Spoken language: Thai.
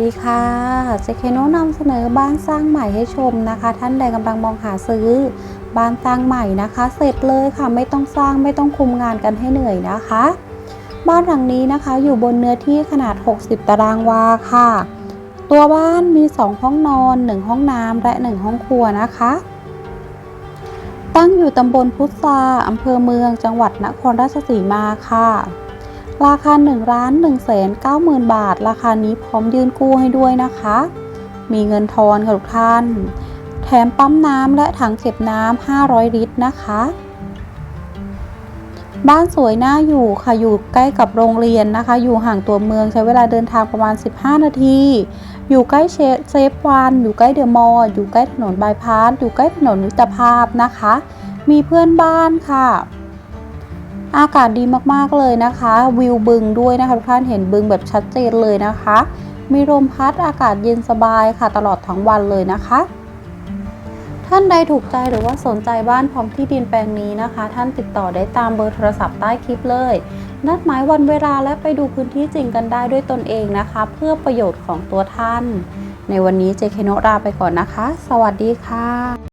ดีค่ะเจเคโนนำเสนอบ้านสร้างใหม่ให้ชมนะคะ ท่านใดกำลังมองหาซื้อ บ้านสร้างใหม่นะคะ เสร็จเลยค่ะไม่ต้องสร้างไม่ต้องคุมงานกันให้เหนื่อยนะคะ บ้านหลังนี้นะคะ อยู่บนเนื้อที่ขนาด 60 ตารางวาค่ะ ตัวบ้านมี 2 ห้องนอน 1 ห้องน้ำและ 1 ห้องครัวนะคะ ตั้งอยู่ตำบลพุทราอำเภอเมืองจังหวัดนครราชสีมาค่ะ ราคา1ล้าน1แสน9หมื่นบาท ราคานี้พร้อมยื่นกู้ให้ด้วยนะคะ มีเงินทอนค่ะทุกท่าน แถมปั๊มน้ำและถังเก็บน้ำ500 ลิตรนะคะ บ้านสวยน่าอยู่ค่ะ อยู่ใกล้กับโรงเรียนนะคะ อยู่ห่างตัวเมืองใช้เวลาเดินทางประมาณ 15 นาที อยู่ใกล้เชเซฟวันอยู่ใกล้เดอะมอลล์อยู่ใกล้ถนนบายพาสอยู่ใกล้ถนนมิตรภาพนะคะ มีเพื่อนบ้านค่ะ อากาศดีมากๆเลยนะคะ วิวบึงด้วยนะคะทุกท่านเห็นบึงแบบชัดเจนเลยนะคะ มีลมพัดอากาศเย็นสบายค่ะตลอดทั้งวันเลยนะคะท่านใดถูกใจหรือว่าสนใจบ้านพร้อมที่ดินแปลงนี้นะคะ ท่านติดต่อได้ตามเบอร์โทรศัพท์ใต้คลิปเลย นัดหมายวันเวลาและไปดูพื้นที่จริงกันได้ด้วยตนเองนะคะ เพื่อประโยชน์ของตัวท่าน ในวันนี้เจเคโนะลาไปก่อนนะคะ สวัสดีค่ะ